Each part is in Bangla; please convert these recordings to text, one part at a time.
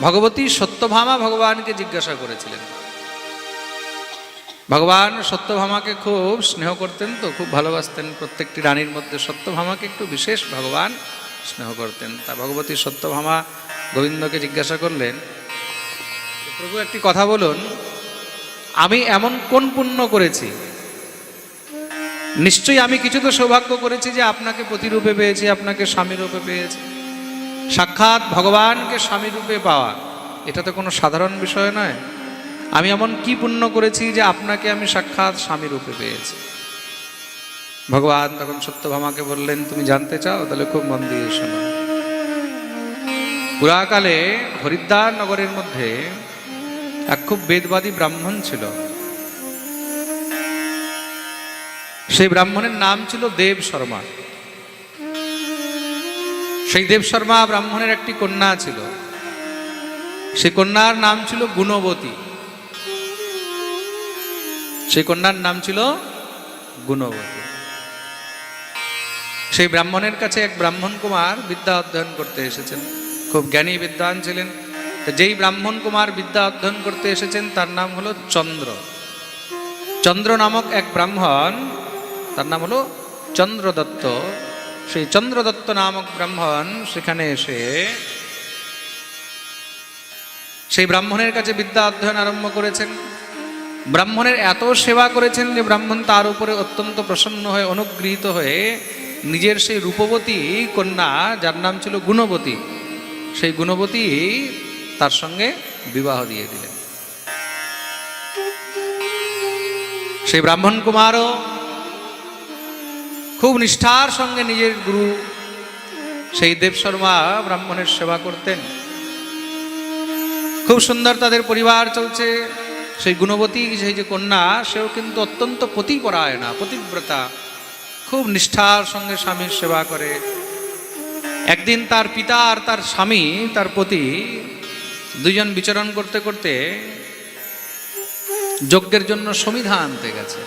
ভগবতী সত্যভামা ভগবানকে জিজ্ঞাসা করেছিলেন। ভগবান সত্যভামাকে খুব স্নেহ করতেন তো, খুব ভালোবাসতেন। প্রত্যেকটি রানীর মধ্যে সত্যভামাকে একটু বিশেষ ভগবান স্নেহ করতেন। তা ভগবতী সত্যভামা গোবিন্দকে জিজ্ঞাসা করলেন, প্রভু, একটি কথা বলুন, আমি এমন কোন পুণ্য করেছি? নিশ্চয়ই আমি কিছু তো সৌভাগ্য করেছি যে আপনাকে প্রতিরূপে পেয়েছি, আপনাকে স্বামীরূপে পেয়েছি। সাক্ষাৎ ভগবানকে স্বামী রূপে পাওয়া, এটা তো কোনো সাধারণ বিষয় নয়। আমি এমন কি পুণ্য করেছি যে আপনাকে আমি সাক্ষাৎ স্বামী রূপে পেয়েছি? ভগবান তখন সত্যভামাকে বললেন, তুমি জানতে চাও? তাহলে খুব মন দিয়ে শোনো। পুরাকালে হরিদ্বার নগরের মধ্যে এক খুব বেদবাদী ব্রাহ্মণ ছিল। সেই ব্রাহ্মণের নাম ছিল দেব শর্মা। সেই দেব শর্মা ব্রাহ্মণের একটি কন্যা ছিল। সেই কন্যার নাম ছিল গুণবতী। সেই কন্যার নাম ছিল গুণবতী। সেই ব্রাহ্মণের কাছে এক ব্রাহ্মণ কুমার বিদ্যা অধ্যয়ন করতে এসেছেন। খুব জ্ঞানী বিদ্বান ছিলেন। যেই ব্রাহ্মণ কুমার বিদ্যা অধ্যয়ন করতে এসেছেন, তার নাম হলো চন্দ্র। চন্দ্র নামক এক ব্রাহ্মণ, তার নাম হলো চন্দ্রদত্ত। সেই চন্দ্রদত্ত নামক ব্রাহ্মণ সেখানে এসে সেই ব্রাহ্মণের কাছে বিদ্যা অধ্যয়ন আরম্ভ করেছেন। ব্রাহ্মণের এত সেবা করেছেন যে ব্রাহ্মণ তার উপরে অত্যন্ত প্রসন্ন হয়ে, অনুগৃহীত হয়ে নিজের সেই রূপবতী কন্যা, যার নাম ছিল গুণবতী, সেই গুণবতী তার সঙ্গে বিবাহ দিয়ে দিলেন। সেই ব্রাহ্মণ কুমারও খুব নিষ্ঠার সঙ্গে নিজের গুরু সেই দেব শর্মা ব্রাহ্মণের সেবা করতেন। খুব সুন্দর তাদের পরিবার চলছে। সেই গুণবতী, সেই যে কন্যা, সেও কিন্তু অত্যন্ত পতিপরায়ণা, পতিব্রতা। খুব নিষ্ঠার সঙ্গে স্বামীর সেবা করে। একদিন তার পিতা আর তার স্বামী, তার পতি দুজন বিচরণ করতে করতে যজ্ঞের জন্য সমিধা আনতে গেছে।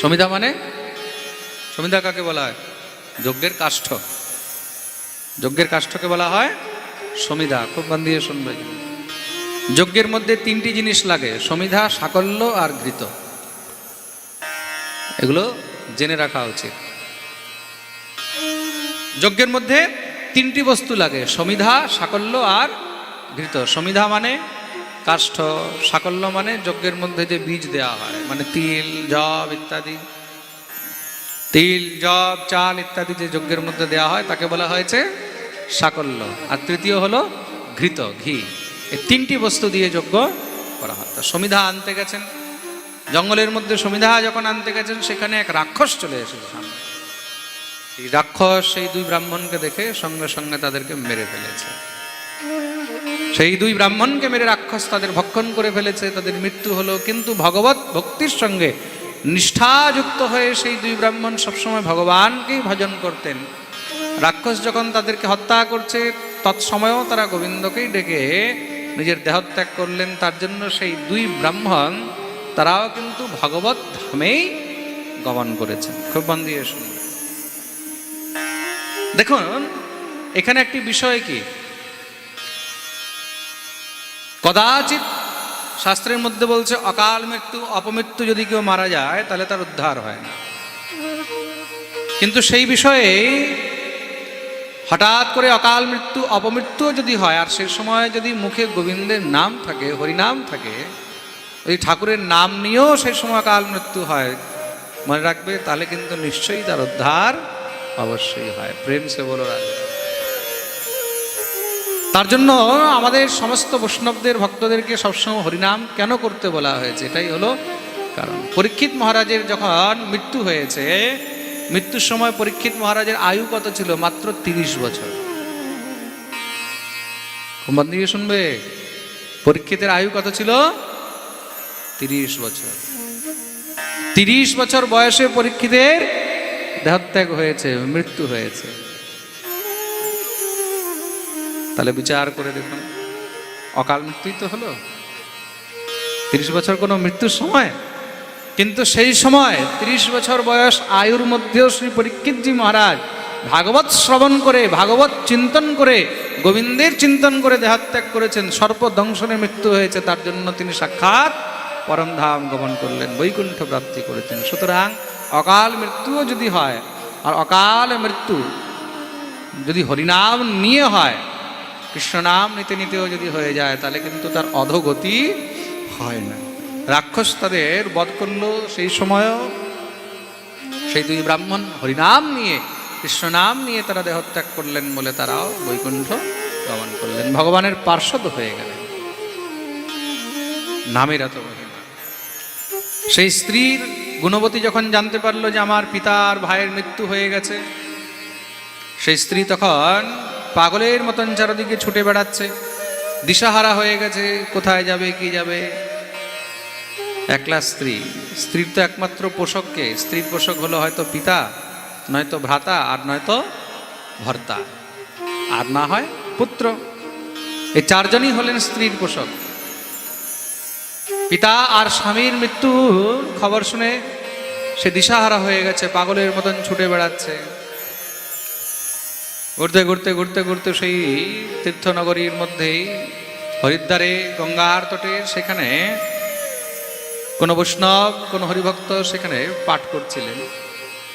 সমিধা মানে সমিধা কাকে বলা হয়? যজ্ঞের কাষ্ঠ। যজ্ঞের কাষ্ঠকে বলা হয় সমিধা খুব মন দিয়ে শুনবে। যজ্ঞের মধ্যে তিনটি জিনিস লাগে সমিধা সাকল্য আর ঘৃত। এগুলো জেনে রাখা উচিত। যজ্ঞের মধ্যে তিনটি বস্তু লাগে সমিধা সাকল্য আর ঘৃত। সমিধা মানে কাষ্ঠ, সাকল্য মানে যজ্ঞের মধ্যে যে বীজ দেওয়া হয় মানে তিল, জব ইত্যাদি। তিল, জব, চাল ইত্যাদি যে যজ্ঞের মধ্যে দেওয়া হয়, তাকে বলা হয়েছে সাকল্য। আর তৃতীয় হলো ঘৃত, ঘি। এই তিনটি বস্তু দিয়ে যজ্ঞ করা হয়। তা সমিধা আনতে গেছেন। জঙ্গলের মধ্যে সমিধা যখন আনতে গেছেন, সেখানে এক রাক্ষস চলে এসেছে সামনে। এই রাক্ষস সেই দুই ব্রাহ্মণকে দেখে সঙ্গে সঙ্গে তাদেরকে মেরে ফেলেছে। সেই দুই ব্রাহ্মণকে মেরে রাক্ষস তাদের ভক্ষণ করে ফেলেছে। তাদের মৃত্যু হলো কিন্তু ভগবত ভক্তির সঙ্গে নিষ্ঠাযুক্ত হয়ে সেই দুই ব্রাহ্মণ সবসময় ভগবানকেই ভজন করতেন। রাক্ষস যখন তাদেরকে হত্যা করছে, তৎসময়েও তারা গোবিন্দকেই ডেকে নিজের দেহত্যাগ করলেন। তার জন্য সেই দুই ব্রাহ্মণ, তারাও কিন্তু ভগবত ধামেই গমন করেছেন। খুব মন দিয়ে শুনবেন দেখুন, এখানে একটি বিষয় কি? কদাচিৎ শাস্ত্রের মধ্যে বলছে, অকাল মৃত্যু, অপমৃত্যু যদি কেউ মারা যায়, তাহলে তার উদ্ধার হয় না। কিন্তু সেই বিষয়ে হঠাৎ করে অকাল মৃত্যু, অপমৃত্যু যদি হয়, আর সে সময় যদি মুখে গোবিন্দের নাম থাকে, হরিনাম থাকে, ওই ঠাকুরের নাম নিয়েও সেই সময় অকাল মৃত্যু হয়, মনে রাখবে, তাহলে কিন্তু নিশ্চয়ই তার উদ্ধার অবশ্যই হয়। প্রেম সে বলো রাজা। তার জন্য আমাদের সমস্ত বৈষ্ণবদের ভক্তদেরকে সবসময় হরিনাম কেন করতে বলা হয়েছে? এটাই হলো কারণ। পরীক্ষিত মহারাজের যখন মৃত্যু হয়েছে, মৃত্যুর সময় পরীক্ষিত মহারাজের আয়ু কত ছিল? মাত্র তিরিশ বছর। মন শুনবে? পরীক্ষিতের আয়ু কত ছিল? তিরিশ বছর। তিরিশ বছর বয়সে পরীক্ষিতের দেহত্যাগ হয়েছে, মৃত্যু হয়েছে। তাহলে বিচার করে দেখুন। অকাল মৃত্যুই তো হলো। তিরিশ বছর কোনো মৃত্যুর সময়। কিন্তু সেই সময় তিরিশ বছর বয়স আয়ুর মধ্যেও শ্রী পরীক্ষিতজি মহারাজ ভাগবত শ্রবণ করে, ভাগবত চিন্তন করে, গোবিন্দের চিন্তন করে দেহাত্যাগ করেছেন। সর্বদংশনে মৃত্যু হয়েছে, তার জন্য তিনি সাক্ষাৎ পরমধাম গমন করলেন, বৈকুণ্ঠ প্রাপ্তি করেছেন। সুতরাং অকাল মৃত্যুও যদি হয়, আর অকাল মৃত্যু যদি হরিনাম নিয়ে হয় কৃষ্ণনাম নিতে নিতেও যদি হয়ে যায়, তাহলে কিন্তু তার অধগতি হয় না। রাক্ষস তাদের বধ করল সেই সময়ও। সেই দুই ব্রাহ্মণ হরিনাম নিয়ে কৃষ্ণনাম নিয়ে তারা দেহত্যাগ করলেন বলে তারাও বৈকুণ্ঠ গমন করলেন। ভগবানের পার্শ্বদ হয়ে গেলেন। নামের এত সেই স্ত্রীর গুণবতী যখন জানতে পারল যে আমার পিতার ভাইয়ের মৃত্যু হয়ে গেছে, সেই স্ত্রী তখন পাগলের মতন চারদিকে ছুটে বেড়াচ্ছে। দিশাহারা হয়ে গেছে, কোথায় যাবে, কি যাবে? একলা স্ত্রী। স্ত্রীর তো একমাত্র পোষককে স্ত্রীর পোষক হলো হয়তো পিতা, নয়তো ভ্রাতা, আর নয়তো ভর্তা। আর না হয় পুত্র। এই চারজনই হলেন স্ত্রীর পোষক। পিতা আর স্বামীর মৃত্যুর খবর শুনে সে দিশাহারা হয়ে গেছে, পাগলের মতন ছুটে বেড়াচ্ছে। ঘুরতে ঘুরতে ঘুরতে ঘুরতে সেই তীর্থনগরীর মধ্যেই, হরিদ্বারে, গঙ্গার তটে সেখানে কোনো বৈষ্ণব, কোনো হরিভক্ত সেখানে পাঠ করছিলেন।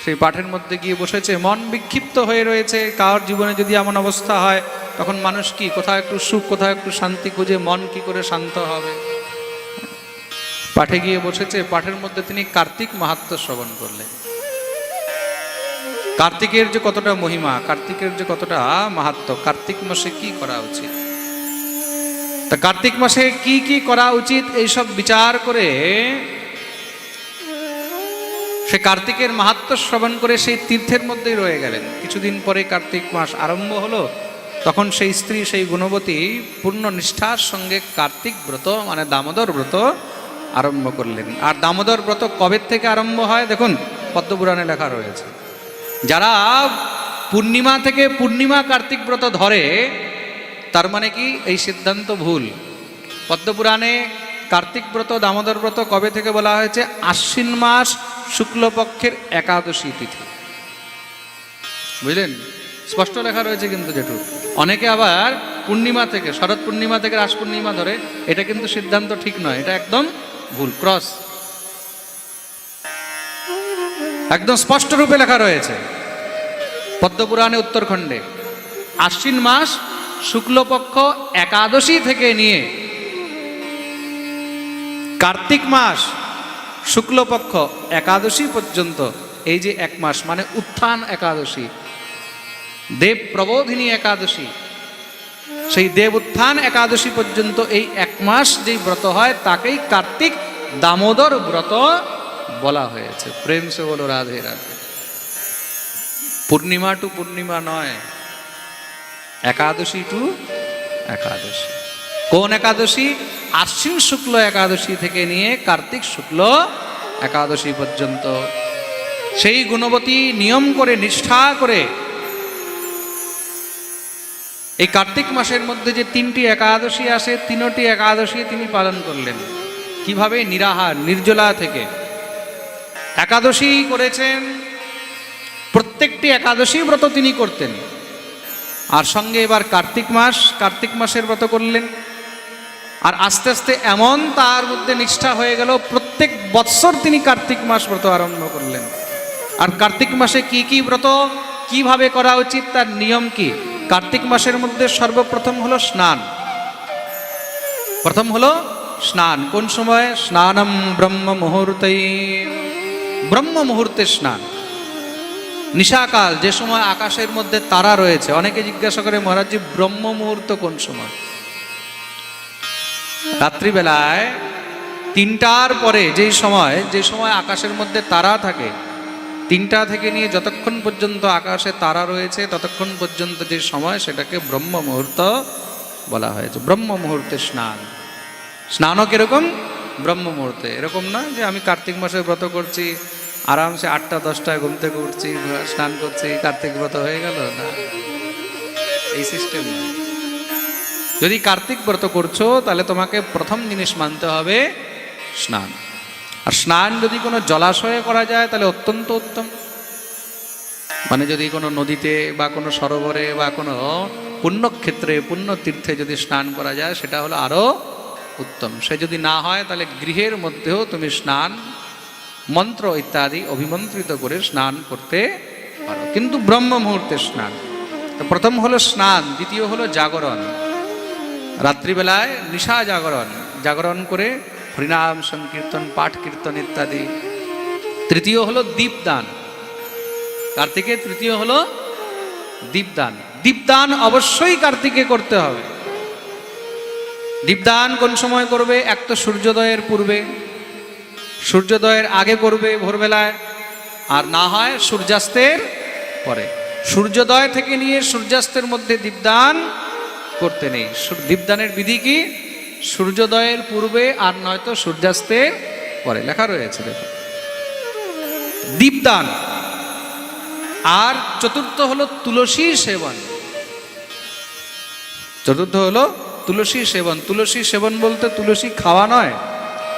সেই পাঠের মধ্যে গিয়ে বসেছে, মন বিক্ষিপ্ত হয়ে রয়েছে, কার জীবনে যদি এমন অবস্থা হয়, তখন মানুষ কি কোথাও একটু সুখ কোথাও একটু শান্তি খুঁজে মন কি করে শান্ত হবে? পাঠে গিয়ে বসেছে, পাঠের মধ্যে তিনি কার্তিক মাহাত্ম শ্রবণ করলেন। কার্তিকের যে কতটা মহিমা, কার্তিকের যে কতটা মাহাত্ম, কার্তিক মাসে কি করা উচিত? তা কার্তিক মাসে কি কি করা উচিত এইসব বিচার করে সে কার্তিকের মাহাত্ম শ্রবণ করে সেই তীর্থের মধ্যেই রয়ে গেলেন। কিছুদিন পরে কার্তিক মাস আরম্ভ হলো, তখন সেই স্ত্রী, সেই গুণবতী পূর্ণ নিষ্ঠার সঙ্গে কার্তিক ব্রত মানে দামোদর ব্রত আরম্ভ করলেন। আর দামোদর ব্রত কবে থেকে আরম্ভ হয়? দেখুন, পদ্মপুরাণে লেখা রয়েছে। যারা পূর্ণিমা থেকে পূর্ণিমা কার্তিক ব্রত ধরে, তার মানে কি? এই সিদ্ধান্ত ভুল। পদ্মপুরাণে কার্তিক ব্রত, দামোদর ব্রত কবে থেকে বলা হয়েছে? আশ্বিন মাস শুক্লপক্ষের একাদশী তিথি। বুঝলেন? স্পষ্ট লেখা রয়েছে কিন্তু যেটু অনেকে আবার পূর্ণিমা থেকে, শরৎ পূর্ণিমা থেকে রাস পূর্ণিমা ধরে, এটা কিন্তু সিদ্ধান্ত ঠিক নয়, এটা একদম ভুল, ক্রস। একদম স্পষ্ট রূপে লেখা রয়েছে। পদ্মপুরাণে উত্তরখণ্ডে। আশ্বিন মাস শুক্লপক্ষ একাদশী থেকে নিয়ে কার্তিক মাস শুক্লপক্ষ একাদশী পর্যন্ত। এই যে এক মাস মানে উত্থান একাদশী, দেব প্রবোধিনী একাদশী। সেই দেব উত্থান একাদশী পর্যন্ত এই এক মাস যেই ব্রত হয়, তাকেই কার্তিক দামোদর ব্রত বলা হয়েছে। প্রেম সে বলো, রাধে রাধে। পূর্ণিমা টু পূর্ণিমা নয়, একাদশী টু একাদশী। কোন একাদশী? আশ্বিন শুক্ল একাদশী থেকে নিয়ে কার্তিক শুক্ল একাদশী পর্যন্ত। সেই গুণবতী নিয়ম করে, নিষ্ঠা করে এই কার্তিক মাসের মধ্যে যে তিনটি একাদশী আসে, তিনটি একাদশী তিনি পালন করলেন। কীভাবে? নিরাহার, নির্জলা থেকে। একাদশী করেছেন প্রত্যেকটি একাদশী ব্রত তিনি করতেন। আর সঙ্গে এবার কার্তিক মাস, কার্তিক মাসের ব্রত করলেন। আর আস্তে আস্তে এমন তার মধ্যে নিষ্ঠা হয়ে গেল, প্রত্যেক বৎসর তিনি কার্তিক মাস ব্রত আরম্ভ করলেন। আর কার্তিক মাসে কি কি ব্রত, কীভাবে করা উচিত, তার নিয়ম কি? কার্তিক মাসের মধ্যে সর্বপ্রথম হলো স্নান। প্রথম হলো স্নান। কোন সময়? স্নানম ব্রহ্ম মুহূর্তেই ব্রহ্ম মুহূর্তে স্নান। নিশাকাল, যে সময় আকাশের মধ্যে তারা রয়েছে, অনেকে জিজ্ঞাসা করে, মহারাজজি, ব্রহ্ম মুহূর্ত কোন সময়? রাত্রিবেলায় তিনটার পরে, যেই সময়, যে সময় আকাশের মধ্যে তারা থাকে, তিনটা থেকে নিয়ে যতক্ষণ পর্যন্ত আকাশে তারা রয়েছে, ততক্ষণ পর্যন্ত যে সময়, সেটাকে ব্রহ্ম মুহূর্ত বলা হয়েছে। ব্রহ্ম মুহূর্তে স্নান। স্নানও কীরকম? ব্রহ্ম মুহূর্তে। এরকম না যে, আমি কার্তিক মাসে ব্রত করছি আরামসে আটটা দশটায় ঘুম থেকে উঠছি, স্নান করছি, কার্তিক ব্রত হয়ে গেল? না। এই সিস্টেম যদি কার্তিক ব্রত করছ, তাহলে তোমাকে প্রথম জিনিস মানতে হবে স্নান। আর স্নান যদি কোনো জলাশয়ে করা যায়, তাহলে অত্যন্ত উত্তম। মানে যদি কোনো নদীতে বা কোনো সরোবরে বা কোনো পুণ্যক্ষেত্রে, পুণ্যতীর্থে যদি স্নান করা যায়, সেটা হলো আরও উত্তম। সে যদি না হয়, তাহলে গৃহের মধ্যেও তুমি স্নান মন্ত্র ইত্যাদি অভিমন্ত্রিত করে স্নান করতে পারো। কিন্তু ব্রহ্ম মুহূর্তে স্নান। তো প্রথম হলো স্নান, দ্বিতীয় হলো জাগরণ। রাত্রিবেলায় নিশা জাগরণ। জাগরণ করে হরিনাম, সংকীর্তন, পাঠ কীর্তন ইত্যাদি। তৃতীয় হলো দীপদান। কার্তিকে তৃতীয় হলো দীপদান। দীপদান অবশ্যই কার্তিকে করতে হবে। দীপদান কোন সময় করবে? এক তো সূর্যোদয়ের পূর্বে। সূর্যোদয়ের আগে করবে ভোরবেলায়, আর না হয় সূর্যাস্তের পরে। সূর্যোদয় থেকে নিয়ে সূর্যাস্তের মধ্যে দীপদান করতে নেই। দীপদানের বিধি কি? সূর্যোদয়ের পূর্বে আর নয়তো সূর্যাস্তের পরে। লেখা রয়েছে, দেখো। দীপদান। আর চতুর্থ হলো তুলসী সেবন। চতুর্থ হলো তুলসী সেবন। তুলসী সেবন বলতে তুলসী খাওয়া নয়,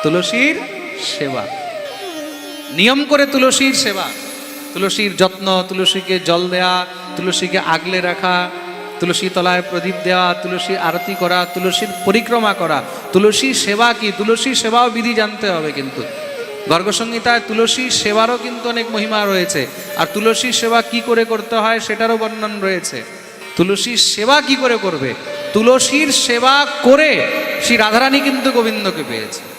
তুলসীর সেবা। নিয়ম করে তুলসীর সেবা। তুলসীর যত্ন, তুলসীকে জল দেয়া, তুলসীকে আগলে রাখা, তুলসী তলায় প্রদীপ দেওয়া তুলসী আরতি করা, তুলসীর পরিক্রমা করা। তুলসী সেবা কি? তুলসী সেবাও বিধি জানতে হবে কিন্তু। গর্গসংহিতায় তুলসী সেবারও কিন্তু অনেক মহিমা রয়েছে। আর তুলসী সেবা কি করে করতে হয় সেটারও বর্ণন রয়েছে। তুলসীর সেবা কি করে করবে? তুলসীর সেবা করে শ্রী রাধারানী কিন্তু গোবিন্দকে পেয়েছে।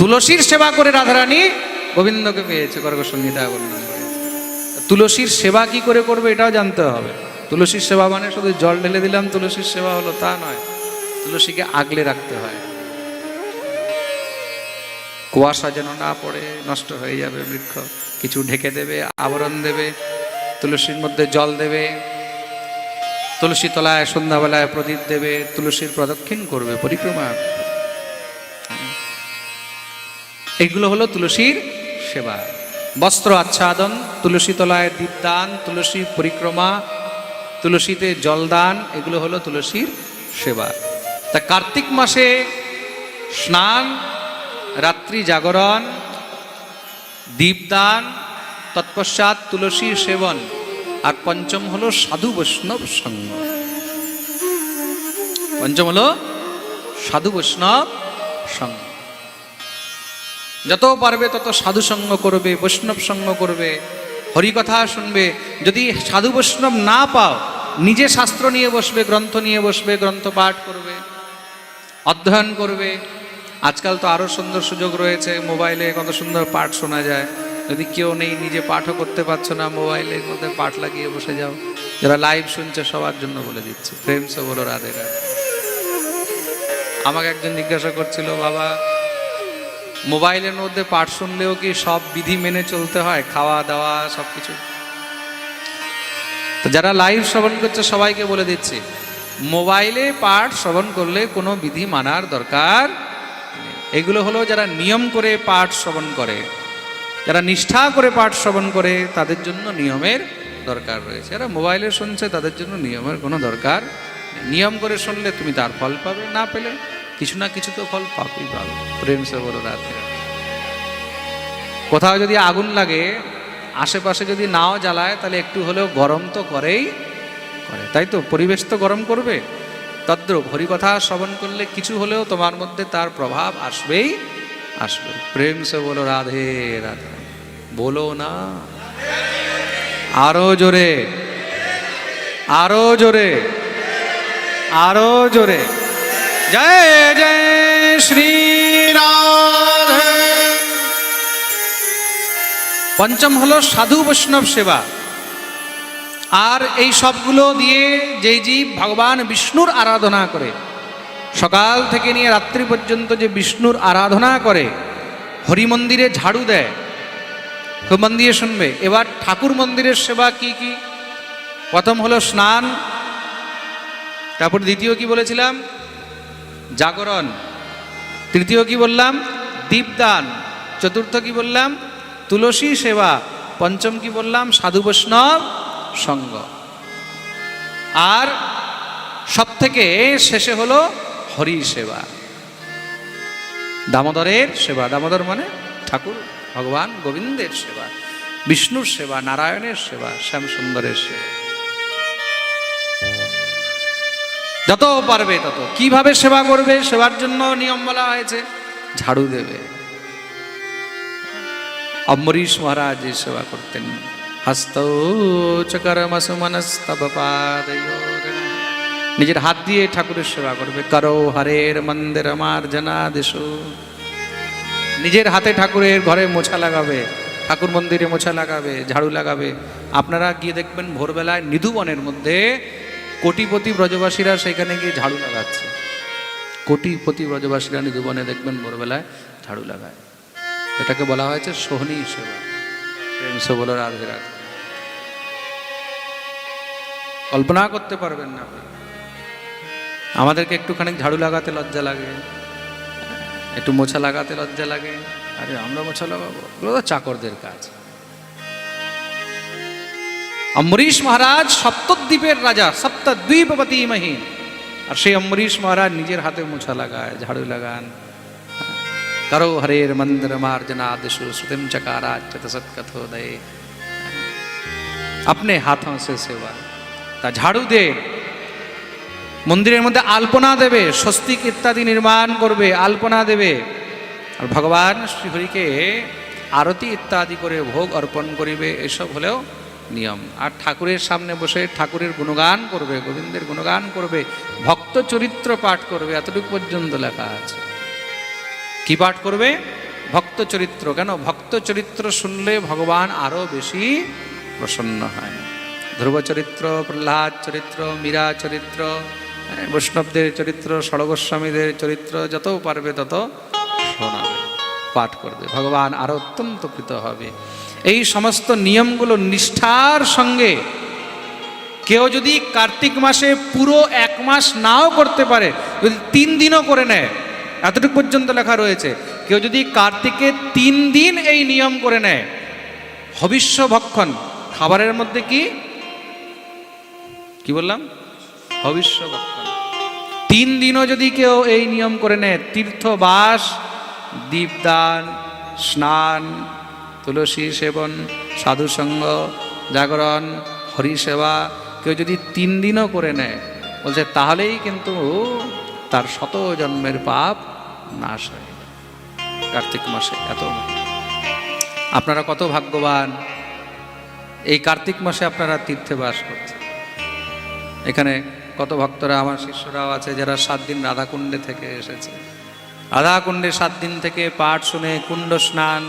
তুলসীর সেবা করে রাধারানী গোবিন্দকে পেয়েছে গর্গ সংহিতা বর্ণন রয়েছে তুলসীর সেবা কি করে করবে এটাও জানতে হবে। তুলসীর সেবা মানে শুধু জল ঢেলে দিলাম, তুলসীর সেবা হলো তা নয়, তুলসীকে আগলে রাখতে হয়। কুয়াশা যেন না পড়ে, নষ্ট হয়ে যাবে বৃক্ষ, কিছু ঢেকে দেবে, আবরণ দেবে, তুলসীর মধ্যে জল দেবে, তুলসী তলায় সন্ধ্যাবেলায় প্রদীপ দেবে, তুলসীর প্রদক্ষিণ করবে, পরিক্রমা এগুলো হলো তুলসীর সেবা। বস্ত্র আচ্ছাদন, তুলসী তলায় দীপদান, তুলসী পরিক্রমা, তুলসীতে জলদান, এগুলো হলো তুলসীর সেবা। তা কার্তিক মাসে স্নান, রাত্রি জাগরণ, দীপদান, তৎপশ্চাৎ তুলসী সেবন, আর পঞ্চম হলো সাধু বৈষ্ণব সঙ্গ। পঞ্চম হলো সাধু বৈষ্ণব সঙ্গ। যত পারবে তত সাধু সঙ্গ করবে, বৈষ্ণব সঙ্গ করবে। হরিকথা শুনবে, যদি সাধু বৈষ্ণব না পাও, নিজে শাস্ত্র নিয়ে বসবে, গ্রন্থ নিয়ে বসবে, গ্রন্থ পাঠ করবে, অধ্যয়ন করবে। আজকাল তো আরও সুন্দর সুযোগ রয়েছে, মোবাইলে কত সুন্দর পাঠ শোনা যায়। যদি কেউ নেই, নিজে পাঠও করতে পারছ না, মোবাইলে মধ্যে পাঠ লাগিয়ে বসে যাও। যারা লাইভ শুনছে, সবার জন্য বলে দিচ্ছি। প্রেম সে বলো রাধে রাধে। আমাকে একজন জিজ্ঞাসা করছিল, বাবা মোবাইলের মধ্যে পাঠ শুনলেও কি সব বিধি মেনে চলতে হয়? খাওয়া দাওয়া সব কিছু তো যারা লাইভ শ্রবণ করছে, সবাইকে বলে দিচ্ছি, মোবাইলে পাঠ শ্রবণ করলে কোনো বিধি মানার দরকার এগুলো হলো যারা নিয়ম করে পাঠ শ্রবণ করে, যারা নিষ্ঠা করে পাঠ শ্রবণ করে, তাদের জন্য নিয়মের দরকার রয়েছে। যারা মোবাইলে শুনছে, তাদের জন্য নিয়মের কোনো দরকার নিয়ম করে শুনলে তুমি তার ফল পাবে, না পেলে কিছু না কিছু তো ফল পাবেই পাবে প্রেম সে বলো রাধে। রাধে। কোথাও যদি আগুন লাগে, আশেপাশে যদি নাও জ্বালায়, তাহলে একটু হলেও গরম তো করেই করে। তাই তো? পরিবেশ তো গরম করবে। তদ্রূপ হরিকথা শ্রবণ করলে কিছু হলেও তোমার মধ্যে তার প্রভাব আসবেই, আসবে। প্রেম সে বলো রাধে রাধে। বলো না। আরও জোরে। আরও জোরে। আরও জোরে। জয় জয় শ্রী রাধে। পঞ্চম হলো সাধু বৈষ্ণব সেবা। আর এই সবগুলো দিয়ে যেই জীব ভগবান বিষ্ণুর আরাধনা করে, সকাল থেকে নিয়ে রাত্রি পর্যন্ত যে বিষ্ণুর আরাধনা করে হরি মন্দিরে ঝাড়ু দেয় মন দিয়ে শুনবে। এবার ঠাকুর মন্দিরের সেবা কি কি? প্রথম হলো স্নান, তারপর দ্বিতীয় কি বলেছিলাম? জাগরণ। তৃতীয় কি বললাম? দীপদান। চতুর্থ কি বললাম? তুলসী সেবা। পঞ্চম কি বললাম? সাধু বৈষ্ণব সঙ্গ। আর সব থেকে শেষে হলো হরি সেবা। দামোদরের সেবা। দামোদর মানে ঠাকুর, ভগবান, গোবিন্দের সেবা, বিষ্ণুর সেবা, নারায়ণের সেবা শ্যাম সুন্দরের সেবা। যত পারবে তত। কীভাবে সেবা করবে সেবার জন্য নিয়ম বলা হয়েছে। ঝাড়ু দেবে। অম্বরীশ মহারাজ সেবা করতেন। নিজের হাত দিয়ে ঠাকুরের সেবা করবে। করো হরের মন্দির মার্জনা দেশু নিজের হাতে ঠাকুরের ঘরে মোছা লাগাবে। ঠাকুর মন্দিরে মোছা লাগাবে, ঝাড়ু লাগাবে। আপনারা গিয়ে দেখবেন ভোরবেলায় নিধুবনের মধ্যে কোটিপতি ব্রজবাসীরা সেখানে গিয়ে ঝাড়ু লাগাচ্ছে। কোটিপতি ব্রজবাসীরা নিধুবনে দেখবেন ভোরবেলায় ঝাড়ু লাগায়। এটাকে বলা হয়েছে সোহনী সেবা। বলো, রাধে রাধে। কল্পনা করতে পারবেন না। আমাদেরকে একটুখানি ঝাড়ু লাগাতে লজ্জা লাগে। একটু মোছা লাগাতে লজ্জা লাগে। আরে আমরা মোছা লাগাবো? চাকরদের কাজ। অম্বরীশ মহারাজ সপ্তদ্বীপের রাজা সপ্তদ্বীপপতি মহিন আর সেই অম্বরীশ মহারাজ নিজের হাতে মোছা লাগায় ঝাড়ু লাগান করো হরের মন্দির মার্জনা दिशु श्रुतिम चकाराच्यत सत्कथोदय अपने हाथों से सेवा তা ঝাড়ু দে মন্দিরের মধ্যে আলপনা দেবে স্বস্তিক ইত্যাদি নির্মাণ করবে আলপনা দেবে আর ভগবান শ্রীহরিকে আরতি ইত্যাদি করে ভোগ অর্পণ করিবে এসব হলেও নিয়ম। আর ঠাকুরের সামনে বসে ঠাকুরের গুণগান করবে গোবিন্দের গুণগান করবে ভক্ত চরিত্র পাঠ করবে এতটুকু পর্যন্ত লেখা আছে। কি পাঠ করবে? ভক্ত চরিত্র। কেন? ভক্ত চরিত্র শুনলে ভগবান আরও বেশি প্রসন্ন হয়। ধ্রুব চরিত্র প্রহ্লাদ চরিত্র মীরা চরিত্র হ্যাঁ, বৈষ্ণবদের চরিত্র ষড়গোস্বামীদের চরিত্র যত পারবে তত শোনাবে পাঠ করবে। ভগবান আরও অত্যন্ত কৃত হবে। এই সমস্ত নিয়মগুলো নিষ্ঠার সঙ্গে কেউ যদি কার্তিক মাসে পুরো এক মাস নাও করতে পারে, যদি তিন দিনও করে নেয়, এতটুকু পর্যন্ত লেখা রয়েছে, কেউ যদি কার্তিকে তিন দিন এই নিয়ম করে নেয় হবিষ্য ভক্ষণ খাবারের মধ্যে কি? কি বললাম? হবিষ্য ভক্ষণ তিন দিনও যদি কেউ এই নিয়ম করে নেয়, তীর্থবাস, দীপদান, স্নান তুলসী সেবন সাধুসঙ্গ জাগরণ, হরিসেবা, কেউ যদি তিন দিনও করে নেয়, বলছে তাহলেই কিন্তু তার শত জন্মের পাপ নাশ হয়ে। কার্তিক মাসে এত আপনারা কত ভাগ্যবান। এই কার্তিক মাসে আপনারা তীর্থে বাস করছেন। এখানে কত ভক্তরা, আমার শিষ্যরাও আছে, যারা সাত দিন রাধাকুণ্ডে থেকে এসেছে। রাধাকুণ্ডে সাত দিন থেকে পাঠ শুনে কুণ্ড স্নান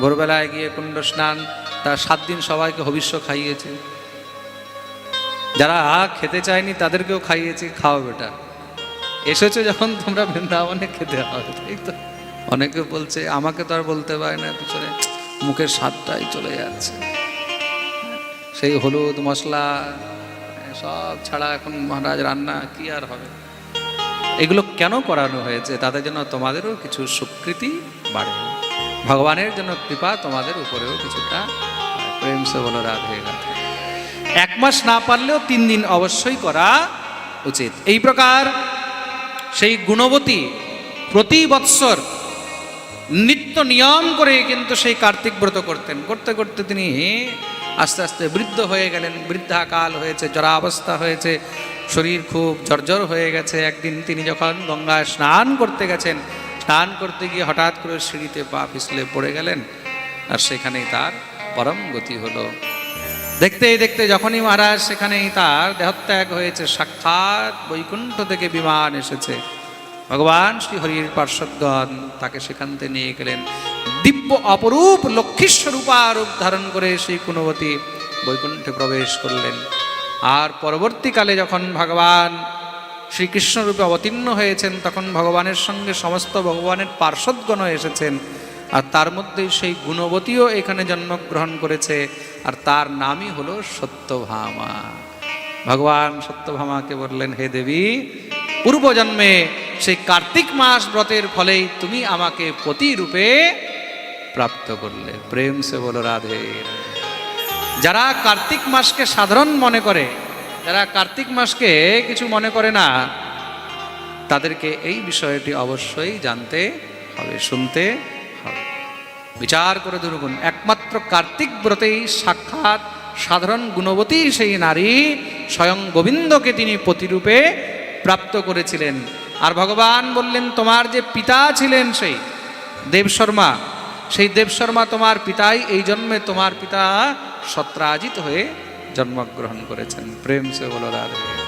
ভোরবেলায় গিয়ে কুণ্ড স্নান, তার সাত দিন সবাইকে হবিষ্য খাইয়েছে। যারা খেতে চায়নি, তাদেরকেও খাইয়েছে, খাও বেটা। এসেছ যখন, তোমরা বৃন্দাবনে খেতে হবে, তাই তো? অনেকে বলছে, আমাকে তো আর বলতে পারে না, পিছনে মুখের স্বাদটাই চলে যাচ্ছে। সেই হলুদ মশলা, সব ছাড়া এখন মহারাজ রান্না কি আর হবে? এগুলো কেন করানো হয়েছে? তাদের জন্য তোমাদেরও কিছু স্বীকৃতি বাড়ে। ভগবানের জন্য কৃপা তোমাদের উপরেও কিছুটা প্রেম সে বলো রাধে রাধে এক মাস না পারলেও তিন দিন অবশ্যই করা উচিত। এই প্রকার সেই গুণবতী প্রতি বৎসর নিত্য নিয়ম করে কিন্তু সেই কার্তিক ব্রত করতেন। করতে করতে তিনি আস্তে আস্তে বৃদ্ধ হয়ে গেলেন। বৃদ্ধাকাল হয়েছে, জরাবস্থা হয়েছে, শরীর খুব জর্জর হয়ে গেছে। একদিন তিনি যখন গঙ্গায় স্নান করতে গেছেন স্নান করতে গিয়ে হঠাৎ করে সিঁড়িতে পা পিছলে পড়ে গেলেন আর সেখানেই তার পরম গতি হলো। দেখতে দেখতে যখনই মহারাজ সেখানেই তার দেহত্যাগ হয়েছে, সাক্ষাৎ বৈকুণ্ঠ থেকে বিমান এসেছে। ভগবান শ্রীহরির পার্শ্বদগণ তাকে সেখান থেকে নিয়ে গেলেন। দিব্য অপরূপ লক্ষ্মীস্বরূপা রূপ ধারণ করে সেই কুণবতী বৈকুণ্ঠে প্রবেশ করলেন। আর পরবর্তীকালে যখন ভগবান শ্রীকৃষ্ণ রূপে অবতীর্ণ হয়েছেন, তখন ভগবানের সঙ্গে সমস্ত ভগবানের পার্শ্বদগণ এসেছেন। আর তার মধ্যে সেই গুণবতীও এখানে জন্মগ্রহণ করেছে। আর তার নামই হলো সত্যভামা। ভগবান সত্যভামাকে বললেন, হে দেবী, পূর্বজন্মে সেই কার্তিক মাস ব্রতের ফলেই তুমি আমাকে পতি রূপে প্রাপ্ত করলে। প্রেম সে বলো, রাধে। যারা কার্তিক মাসকে সাধারণ মনে করে যারা কার্তিক মাসকে কিছু মনে করে না, তাদেরকে এই বিষয়টি অবশ্যই জানতে হবে, শুনতে হবে। বিচার করে দুর্গুণ। একমাত্র কার্তিক ব্রতেই সাক্ষাৎ সাধারণ গুণবতী সেই নারী স্বয়ং গোবিন্দকে তিনি প্রতিরূপে প্রাপ্ত করেছিলেন। আর ভগবান বললেন, তোমার যে পিতা ছিলেন সেই দেবশর্মা সেই দেবশর্মা তোমার পিতাই, এই জন্মে তোমার পিতা সত্রাজিত হয়ে জন্মগ্রহণ করেছেন। প্রেম সে বলো রাধে।